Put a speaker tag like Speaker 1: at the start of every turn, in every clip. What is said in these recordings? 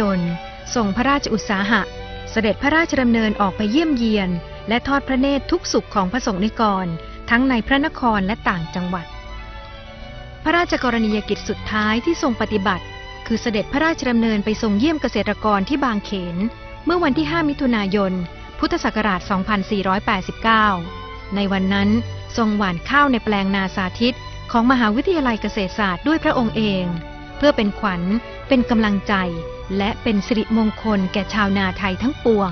Speaker 1: ดลทรงพระราชอุตสาหะ เสด็จพระราชดำเนินออกไปเยี่ยมเยียน และทอดพระเนตรทุกสุขของพระสงฆ์นิกร ทั้งในพระนครและต่างจังหวัด พระราชกรณียกิจสุดท้ายที่ทรงปฏิบัติ คือเสด็จพระราชดำเนินไปทรงเยี่ยมเกษตรกรที่บางเขน เมื่อวันที่ 5 มิถุนายน พุทธศักราช 2489 ในวันนั้นทรงหว่านข้าวในแปลงนาสาธิต ของมหาวิทยาลัยเกษตรศาสตร์ด้วยพระองค์เอง เพื่อเป็นขวัญ เป็นกำลังใจและเป็นสิริมงคลแก่ชาวนาไทยทั้งปวง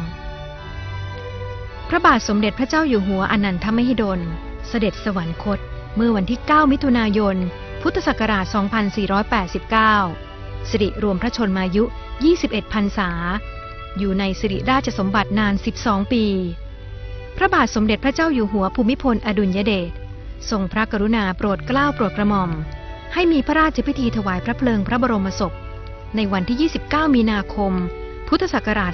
Speaker 1: พระบาทสมเด็จพระเจ้าอยู่หัวอนันทมหิดล เสด็จสวรรคต เมื่อวันที่ 9 มิถุนายน พุทธศักราช 2489 สิริรวมพระชนมายุ 21 พรรษา อยู่ในสิริราชสมบัตินาน 12 ปี พระบาทสมเด็จพระเจ้าอยู่หัวภูมิพลอดุลยเดช ทรงพระกรุณาโปรดเกล้าโปรดกระหม่อม ให้มีพระราชพิธีถวายพระเพลิงพระบรมศพ ในวันที่ 29 มีนาคม พุทธศักราช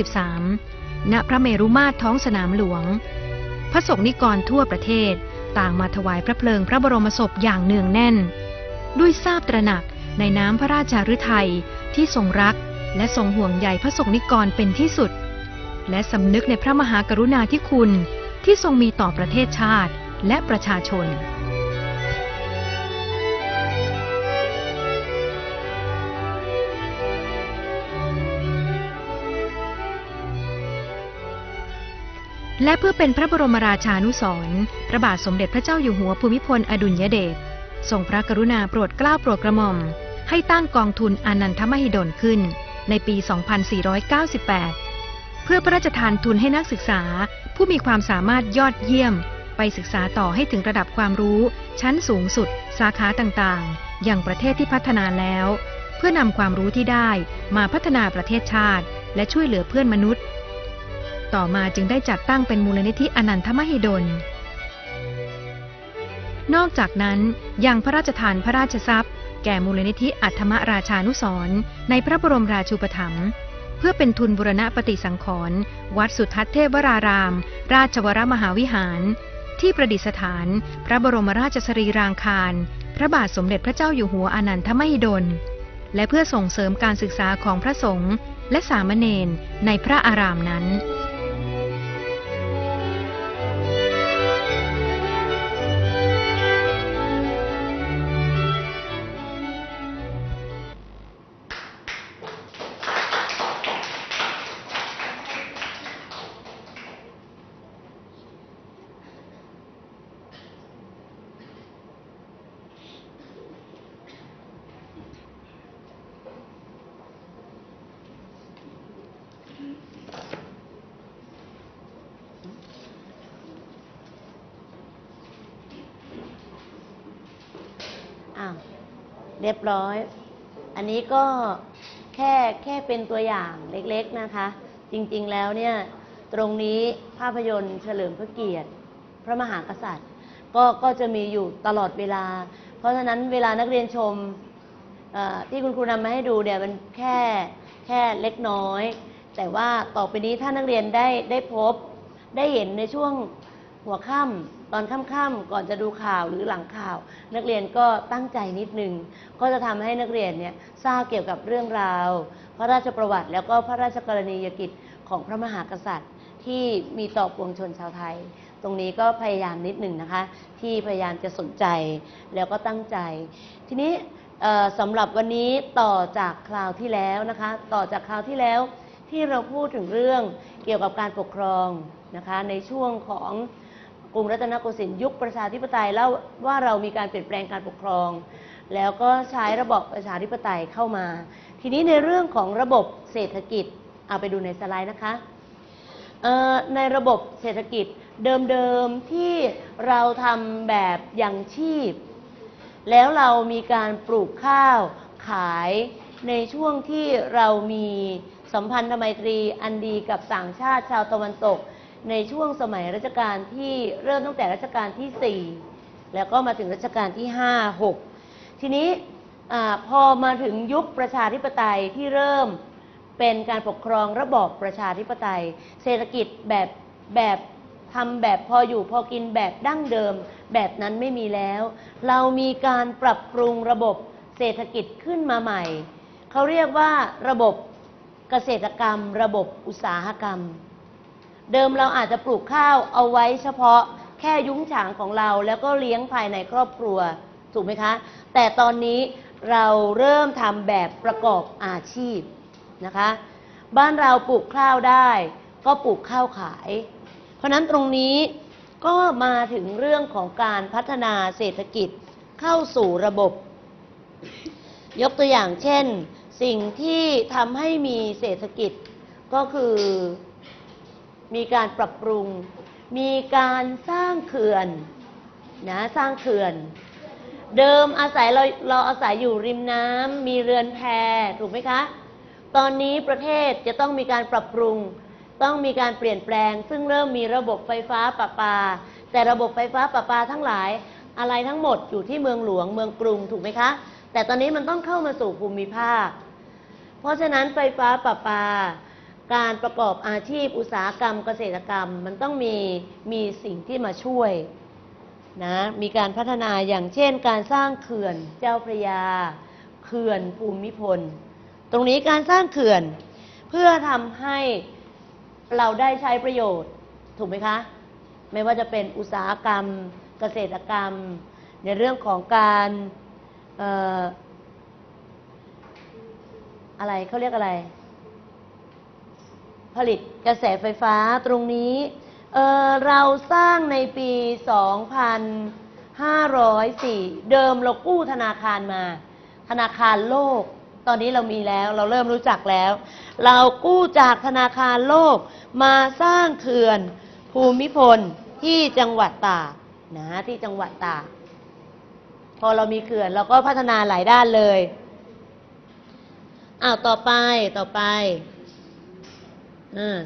Speaker 1: 2493 ณ พระเมรุมาตรท้องสนามหลวง พระสงฆ์นิกรทั่วประเทศต่างมาถวายพระเพลิงพระบรมศพอย่างเนืองแน่น ด้วยทราบตระหนักในน้ำพระราชาฤทัยที่ทรงรัก และทรงห่วงใยพระสงฆ์นิกรเป็นที่สุด และสำนึกในพระมหากรุณาธิคุณที่ทรงมีต่อประเทศชาติและประชาชน และเพื่อเป็นพระบรมราชานุสรณ์พระบาทสมเด็จพระเจ้าอยู่หัวภูมิพลอดุลยเดชทรงพระกรุณาโปรดเกล้าโปรดกระหม่อม ให้ตั้งกองทุนอนันทมหิดลขึ้น ในปี 2498 เพื่อพระราชทานทุนให้นักศึกษาผู้มีความสามารถยอดเยี่ยม ไปศึกษาต่อให้ถึงระดับความรู้ ชั้นสูงสุด สาขาต่างๆ อย่างประเทศที่พัฒนาแล้ว เพื่อนำความรู้ที่ได้มาพัฒนาประเทศชาติ และช่วยเหลือเพื่อนมนุษย์ ต่อมาจึงได้จัดตั้งเป็นมูลนิธิอนันทมหิดล นอกจากนั้นยังพระราชทานพระราชทรัพย์ แก่มูลนิธิอัธมราชานุสรในพระบรมราชูปถัมภ์เพื่อเป็นทุนบุรณะปฏิสังขรณ์วัดสุทัศน์เทพวราราม ราชวรมหาวิหาร ที่ประดิษฐาน พระบรมราชสรีรางคาร พระบาทสมเด็จพระเจ้าอยู่หัวอนันทมหิดล และเพื่อส่งเสริมการศึกษาของพระสงฆ์และสามเณรในพระอารามนั้น
Speaker 2: อ้าวเรียบร้อย อันนี้ก็แค่แค่เป็นตัวอย่างเล็กๆนะคะ จริงๆแล้วเนี่ยตรงนี้ภาพยนตร์เฉลิมพระเกียรติ พระมหากษัตริย์ ก็ก็จะมีอยู่ตลอดเวลา เพราะฉะนั้นเวลานักเรียนชมที่คุณครูนำมาให้ดูเนี่ยมันแค่แค่เล็กน้อย แต่ว่าต่อไปนี้ถ้านักเรียนได้ได้พบได้เห็นในช่วงหัวค่ำ ตอนค่ำๆก่อนจะดูข่าวหรือหลังข่าว นักเรียนก็ตั้งใจนิดนึงก็จะทำให้นักเรียนเนี่ยทราบเกี่ยวกับเรื่องราว พระราชประวัติแล้วก็พระราชกรณียกิจของพระมหากษัตริย์ ที่มีต่อปวงชนชาวไทย ตรงนี้ก็พยายามนิดหนึ่งนะคะ ที่พยายามจะสนใจแล้วก็ตั้งใจ ทีนี้สำหรับวันนี้ต่อจากคราวที่แล้วนะคะ ต่อจากคราวที่แล้วที่เราพูดถึงเรื่องเกี่ยวกับการปกครองนะคะ ในช่วงของ กรุงรัตนโกสินทร์ยุคประชาธิปไตยแล้วว่าเรามีการเปลี่ยนแปลงการปกครอง แล้วก็ใช้ระบบประชาธิปไตยเข้ามา ทีนี้ในเรื่องของระบบเศรษฐกิจเอาไปดูในสไลด์นะคะในระบบเศรษฐกิจเดิมๆที่เราทำแบบยังชีพ แล้วเรามีการปลูกข้าวขายในช่วงที่เรามีสัมพันธไมตรีอันดีกับต่างชาติชาวตะวันตก ในช่วงสมัยรัชกาลที่เริ่มตั้งแต่รัชกาลที่ 4 แล้วก็มาถึงรัชกาลที่ 5 6 ทีนี้อพอมาถึงยุคประชาธิปไตยที่เริ่มเป็นการปกครองระบอบประชาธิปไตย เศรษฐกิจแบบแบบทำแบบพออยู่พอกินแบบดั้งเดิม แบบนั้นไม่มีแล้ว เรามีการปรับปรุงระบบเศรษฐกิจขึ้นมาใหม่ เขาเรียกว่าระบบเกษตรกรรม ระบบอุตสาหกรรม เดิมเราอาจจะปลูกข้าวเอาไว้เฉพาะแค่ยุ้งฉางของเราแล้วก็เลี้ยงภายในครอบครัวถูกไหมคะ แต่ตอนนี้เราเริ่มทำแบบประกอบอาชีพนะคะ บ้านเราปลูกข้าวได้ ก็ปลูกข้าวขาย เพราะนั้นตรงนี้ก็มาถึงเรื่องของการพัฒนาเศรษฐกิจเข้าสู่ระบบ ยกตัวอย่างเช่น สิ่งที่ทำให้มีเศรษฐกิจก็คือ มีการปรับปรุง มีการสร้างเขื่อนนะสร้างเขื่อน เดิมอาศัยเราเราอาศัยอยู่ริมน้ำมีเรือนแพถูกไหมคะ ตอนนี้ประเทศจะต้องมีการปรับปรุง ต้องมีการเปลี่ยนแปลง ซึ่งเริ่มมีระบบไฟฟ้าประปา แต่ระบบไฟฟ้าประปาทั้งหลายอะไรทั้งหมดอยู่ที่เมืองหลวงเมืองกรุงถูกไหมคะ แต่ตอนนี้มันต้องเข้ามาสู่ภูมิภาค เพราะฉะนั้นไฟฟ้าประปา การประกอบอาชีพอุตสาหกรรมเกษตรกรรม มันต้องมีมีสิ่งที่มาช่วยนะมีการพัฒนาอย่างเช่น การสร้างเขื่อนเจ้าพระยา เขื่อนภูมิพล ตรงนี้การสร้างเขื่อน เพื่อทำให้เราได้ใช้ประโยชน์ถูกไหมคะ ไม่ว่าจะเป็นอุตสาหกรรม เกษตรกรรม ในเรื่องของการอออะไรเขาเรียกอะไร ผลิตกระแสไฟฟ้าตรงนี้เออเราสร้างในปี 2504 เดิมเรากู้ธนาคารมา ธนาคารโลก ตอนนี้เรามีแล้วเราเริ่มรู้จักแล้ว เรากู้จากธนาคารโลกมาสร้างเขื่อนภูมิพลที่จังหวัดตากนะที่จังหวัดตากพอเรามีเขื่อนเราก็พัฒนาหลายด้านเลยอ้าวต่อไปต่อไป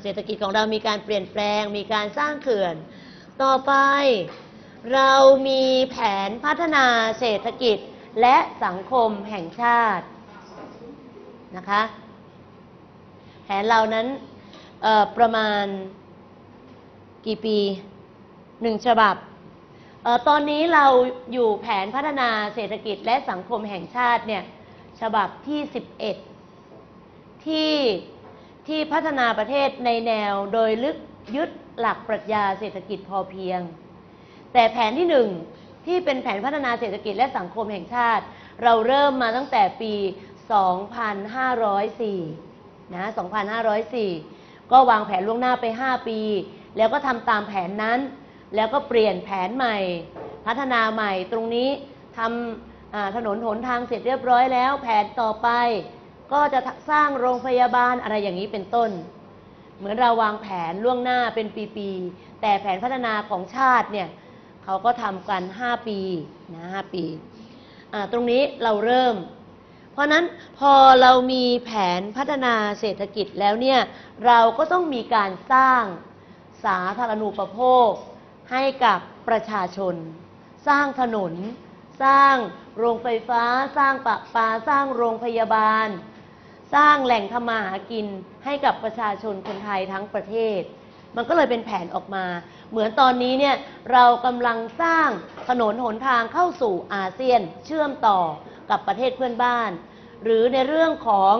Speaker 2: เศรษฐกิจของเรามีการเปลี่ยนแปลง มีการสร้างเขื่อน ต่อไปเรามีแผนพัฒนาเศรษฐกิจและสังคมแห่งชาตินะคะแผนเรานั้นประมาณกี่ปีหนึ่งฉบับออตอนนี้เราอยู่แผนพัฒนาเศรษฐกิจและสังคมแห่งชาติเนี่ยฉบับที่ 11 ที่ ที่พัฒนาประเทศในแนวโดยลึกยึดหลักปรัชญาเศรษฐกิจพอเพียง แต่แผนที่หนึ่งที่เป็นแผนพัฒนาเศรษฐกิจและสังคมแห่งชาติ เราเริ่มมาตั้งแต่ปี 2504 นะ 2504 ก็วางแผนล่วงหน้าไป 5 ปี แล้วก็ทำตามแผนนั้น แล้วก็เปลี่ยนแผนใหม่ พัฒนาใหม่ตรงนี้ทำถนนหนทางเสร็จเรียบร้อยแล้ว แผนต่อไป ก็จะสร้างโรงพยาบาลอะไรอย่างนี้เป็นต้น เหมือนเราวางแผนล่วงหน้าเป็นปีๆ แต่แผนพัฒนาของชาติเนี่ยเขาก็ทำกัน 5 ปีนะ5ปีอ่าตรงนี้เราเริ่ม เพราะนั้นพอเรามีแผนพัฒนาเศรษฐกิจแล้วเนี่ยเราก็ต้องมีการสร้างสาธารณูปโภค ให้กับประชาชน สร้างถนน สร้างโรงไฟฟ้า สร้างปะปา สร้างโรงพยาบาล สร้างแหล่งทำมาหากินให้กับประชาชนคนไทยทั้งประเทศ มันก็เลยเป็นแผนออกมา เหมือนตอนนี้เนี่ยเรากำลังสร้างถนนหนทางเข้าสู่อาเซียนเชื่อมต่อกับประเทศเพื่อนบ้าน หรือในเรื่องของ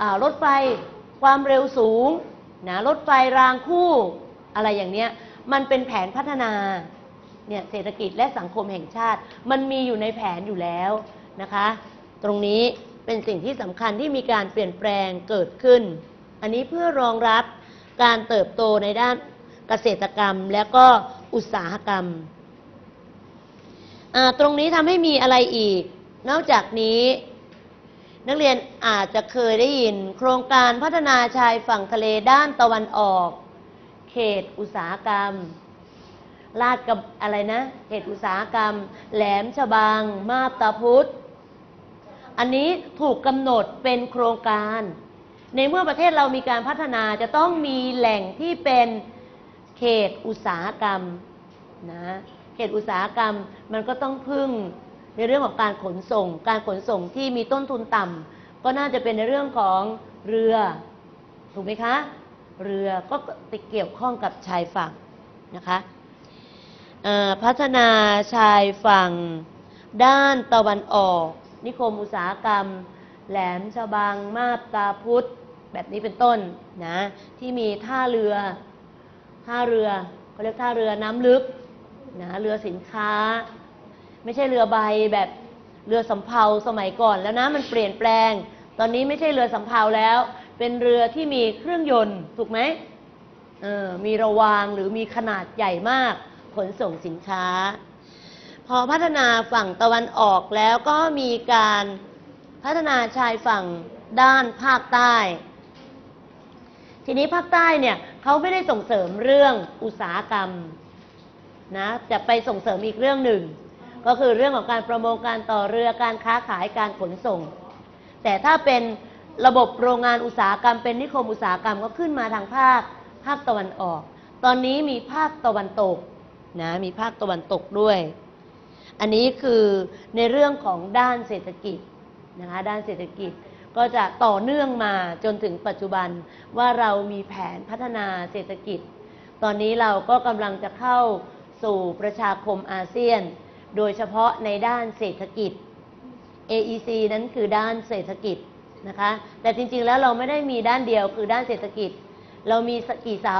Speaker 2: อรถไฟความเร็วสูงนะรถไฟรางคู่อะไรอย่างเนี้ยมันเป็นแผนพัฒนาเนี่ยเศรษฐกิจและสังคมแห่งชาติ มันมีอยู่ในแผนอยู่แล้วนะคะ ตรงนี้ เป็นสิ่งที่สำคัญที่มีการเปลี่ยนแปลงเกิดขึ้น อันนี้เพื่อรองรับการเติบโตในด้านเกษตรกรรมและก็อุตสาหกรรม ตรงนี้ทำให้มีอะไรอีก นอกจากนี้ นักเรียนอาจจะเคยได้ยิน โครงการพัฒนาชายฝั่งทะเลด้านตะวันออก เขตอุตสาหกรรมลาดกับอะไรนะ เขตอุตสาหกรรม แหลมฉบัง มาบตาพุธ อันนี้ถูกกำหนดเป็นโครงการ ในเมื่อประเทศเรามีการพัฒนาจะต้องมีแหล่งที่เป็นเขตอุตสาหกรรมนะเขตอุตสาหกรรมมันก็ต้องพึ่งในเรื่องของการขนส่ง การขนส่งที่มีต้นทุนต่ำก็น่าจะเป็นในเรื่องของเรือ ถูกไหมคะ เรือก็ติดเกี่ยวข้องกับชายฝั่งนะคะพัฒนาชายฝั่งด้านตะวันออก นิคมอุตสาหกรรม แหลมฉบัง มาบตาพุธแบบนี้เป็นต้นนะที่มีท่าเรือท่าเรือเขาเรียกท่าเรือน้ำลึกนะเรือสินค้า ไม่ใช่เรือใบแบบเรือสำเภาสมัยก่อนแล้วนะมันเปลี่ยนแปลง ตอนนี้ไม่ใช่เรือสำเภาแล้ว เป็นเรือที่มีเครื่องยนต์ถูกไหมเออมีระวางหรือมีขนาดใหญ่มากขนส่งสินค้า พอพัฒนาฝั่งตะวันออกแล้วก็มีการพัฒนาชายฝั่งด้านภาคใต้ ทีนี้ภาคใต้เนี่ยเขาไม่ได้ส่งเสริมเรื่องอุตสาหกรรมนะจะไปส่งเสริมอีกเรื่องหนึ่ง ก็คือเรื่องของการประมงการต่อเรือการค้าขายการขนส่ง แต่ถ้าเป็นระบบโรงงานอุตสาหกรรม เป็นนิคมอุตสาหกรรมก็ขึ้นมาทางภาคภาคตะวันออก ตอนนี้มีภาคตะวันตกนะมีภาคตะวันตกด้วย อันนี้คือในเรื่องของด้านเศรษฐกิจนะคะด้านเศรษฐกิจก็จะต่อเนื่องมาจนถึงปัจจุบันว่าเรามีแผนพัฒนาเศรษฐกิจ ตอนนี้เราก็กำลังจะเข้าสู่ประชาคมอาเซียน โดยเฉพาะในด้านเศรษฐกิจ AEC นั้นคือด้านเศรษฐกิจนะคะ แต่จริงๆแล้วเราไม่ได้มีด้านเดียวคือด้านเศรษฐกิจ เรามีกี่เสา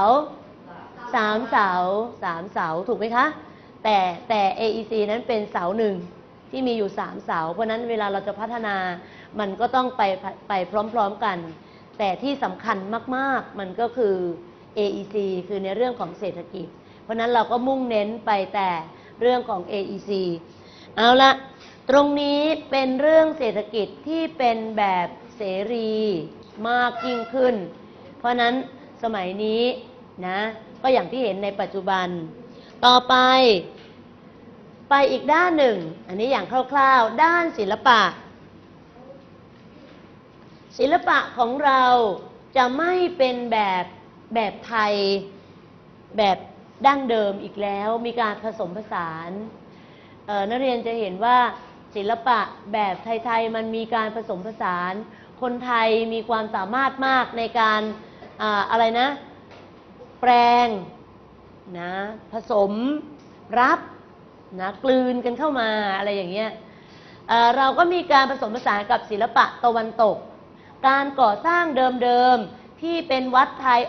Speaker 2: สามเสาสามเสาถูกไหมคะ แต่แต่ AEC นั้นเป็นเสาหนึ่งที่มีอยู่สามเสา เพราะนั้นเวลาเราจะพัฒนามันก็ต้องไปไปพร้อมๆกัน แต่ที่สำคัญมากๆมันก็คือ AEC คือในเรื่องของเศรษฐกิจ เพราะนั้นเราก็มุ่งเน้นไปแต่เรื่องของ AEC เอาละตรงนี้เป็นเรื่องเศรษฐกิจที่เป็นแบบเสรีมากยิ่งขึ้น เพราะนั้นสมัยนี้นะก็อย่างที่เห็นในปัจจุบัน ต่อไป ไปอีกด้านหนึ่ง อันนี้อย่างคร่าวๆ ด้านศิลปะ ศิลปะของเราจะไม่เป็นแบบแบบไทยแบบดั้งเดิมอีกแล้ว มีการผสมผสานนักเรียนจะเห็นว่าศิลปะแบบไทยๆมันมีการผสมผสาน คนไทยมีความสามารถมากในการออะไรนะ แปลง นะผสมรับนะกลืนกันเข้ามาอะไรอย่างเงี้ยเเราก็มีการผสมผสานกับศิลปะตะวันตก การก่อสร้างเดิมๆที่เป็นวัดไทย